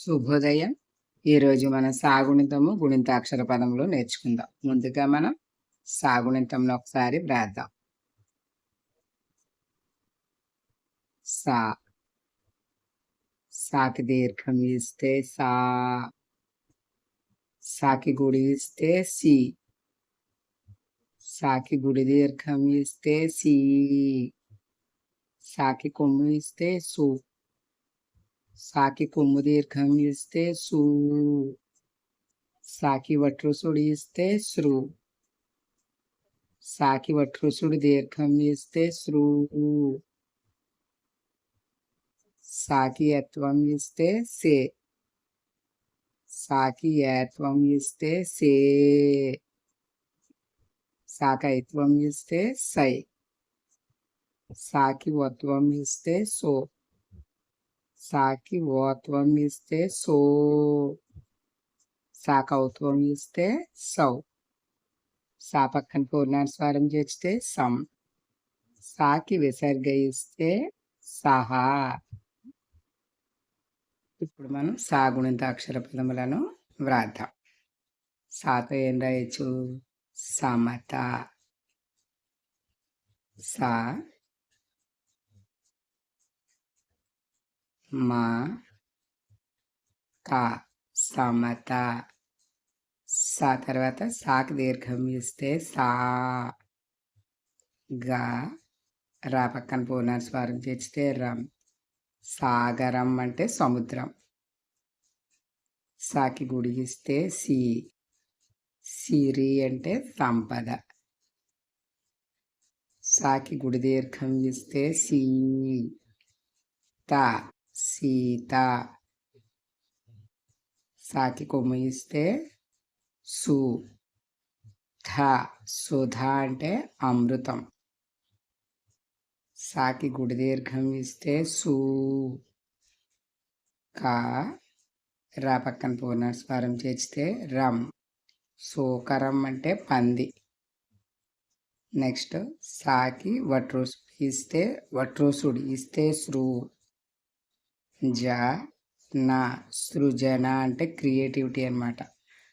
శుభోదయం. ఈరోజు మనం సాగుణితము గుణింతాక్షర పదములు నేర్చుకుందాం. ముందుగా మనం సాగుణితంను ఒకసారి వ్రాద్దాం. సా సాకి దీర్ఘం ఇస్తే సా సాకి గుడి ఇస్తే సి సాకి గుడి దీర్ఘం ఇస్తే సి సాకి కొమ్ము ఇస్తే సూ. సాకి కొమ్ము దీర్ఘం ఇస్తే సు సాకి వట్రుసుడు ఇస్తే శ్రు సాకి వట్రుసుడు దీర్ఘం ఇస్తే శ్రు సాకి యత్వం ఇస్తే సే సాకి యత్వం ఇస్తే సే సాకైత్వం ఇస్తే సై సాకి వత్వం ఇస్తే సో సాకి ఓత్వం ఇస్తే సో సాకౌత్వం ఇస్తే సౌ సా పక్కన పూర్ణానుస్వారం చేస్తే సం సాకి విసర్గ ఇస్తే సహా ఇప్పుడు మనం సాగుణిత అక్షర పదములను వ్రాద్దాం సాతో ఏం రాయొచ్చు సమత సా మా క సమత. సా తర్వాత సాకి దీర్ఘం ఇస్తే సా గా. రా పక్కన పూర్ణస్వారం చేస్తే రం. సాగరం అంటే సముద్రం. సాకి గుడి ఇస్తే సి. సిరి అంటే సంపద. సాకి గుడి దీర్ఘం ఇస్తే సీ. సీత సాకి కొమ్ము ఇస్తే సు ధ సుధ అంటే అమృతం సాకి గుడి దీర్ఘం ఇస్తే సు కా రా పక్కన పూర్ణస్వరం చేస్తే రమ్ సోకరం అంటే పంది నెక్స్ట్ సాకి వట్రోసు ఇస్తే వట్రోసుడు ఇస్తే శ్రూ జ నా సృజన అంటే క్రియేటివిటీ అనమాట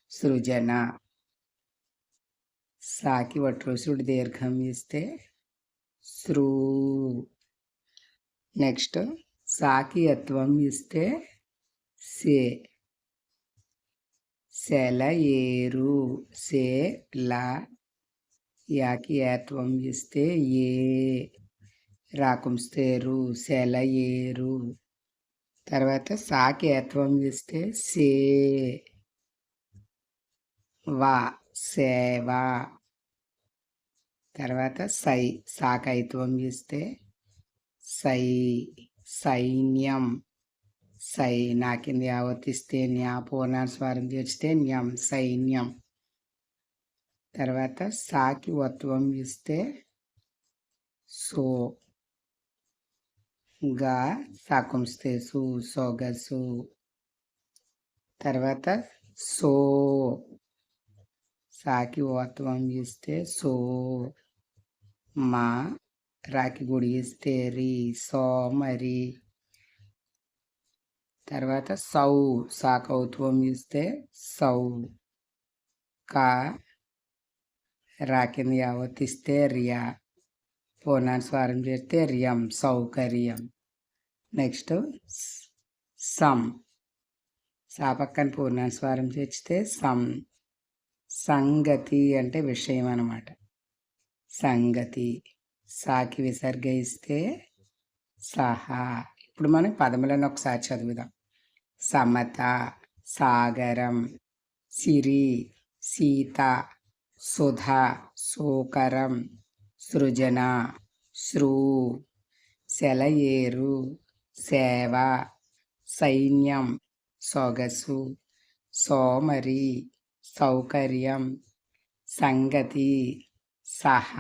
సృజన. సాకి వట్రోసుడు దీర్ఘం ఇస్తే సృ. నెక్స్ట్ సాకి యత్వం ఇస్తే సే. సెల ఏరు. సే లా. యాకి యాత్వం ఇస్తే ఏ. రాకుంస్తేరు సెల ఏరు. తర్వాత సాకి ఏత్వం చేస్తే సే వా సేవ తర్వాత సై సాకైత్వం ఇస్తే సై సైన్యం. సై నా కింద యావతిస్తే న్యా పూర్ణాస్వారం చేస్తే న్యం సైన్యం. తర్వాత సాకి వత్వం ఇస్తే సో. గా సాకుంస్తేసు సోగసు. తర్వాత సో. సాకి ఓత్వం ఇస్తే సో. మా రాకి గుడి ఇస్తే రి సో మరి. తర్వాత సౌ సాకౌత్వం ఇస్తే సౌ. కా రాఖిని యావత్ ఇస్తే రియా. పూర్ణానుస్వారం చేస్తే రియం సౌకర్యం. నెక్స్ట్ సమ్ సా పక్కన పూర్ణానుస్వారం చేస్తే సమ్ సంగతి అంటే విషయం అన్నమాట. సంగతి. సాకి విసర్గ ఇస్తే సహా. ఇప్పుడు మనం పదములను ఒకసారి చదువుదాం. సమత సాగరం సిరి సీత సుధ సోకరం సృజన శ్రూ సెలయేరు సేవ సైన్యం సొగసు సోమరి సౌకర్యం సంగతి సహ